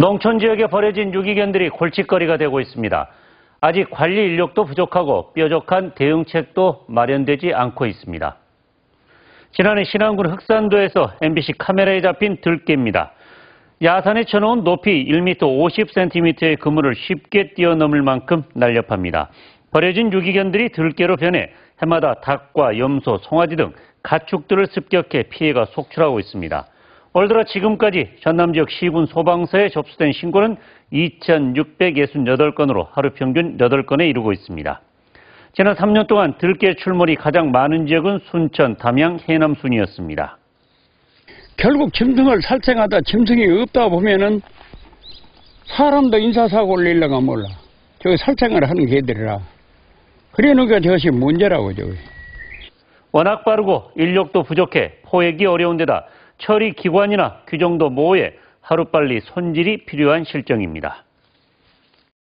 농촌 지역에 버려진 유기견들이 골칫거리가 되고 있습니다. 아직 관리 인력도 부족하고 뾰족한 대응책도 마련되지 않고 있습니다. 지난해 신안군 흑산도에서 MBC 카메라에 잡힌 들개입니다. 야산에 쳐놓은 높이 1m 50cm의 그물을 쉽게 뛰어넘을 만큼 날렵합니다. 버려진 유기견들이 들개로 변해 해마다 닭과 염소, 송아지 등 가축들을 습격해 피해가 속출하고 있습니다. 올 들어 지금까지 전남 지역 시군 소방서에 접수된 신고는 2,668건으로 하루 평균 8건에 이르고 있습니다. 지난 3년 동안 들개 출몰이 가장 많은 지역은 순천, 담양, 해남 순이었습니다. 결국 짐승을 살생하다 짐승이 없다 보면은 사람도 인사사고를 일러가 몰라. 저기 살생을 하는 개들이라. 그러니까 저것이 문제라고 저기. 워낙 빠르고 인력도 부족해 포획이 어려운 데다 처리 기관이나 규정도 모호해 하루빨리 손질이 필요한 실정입니다.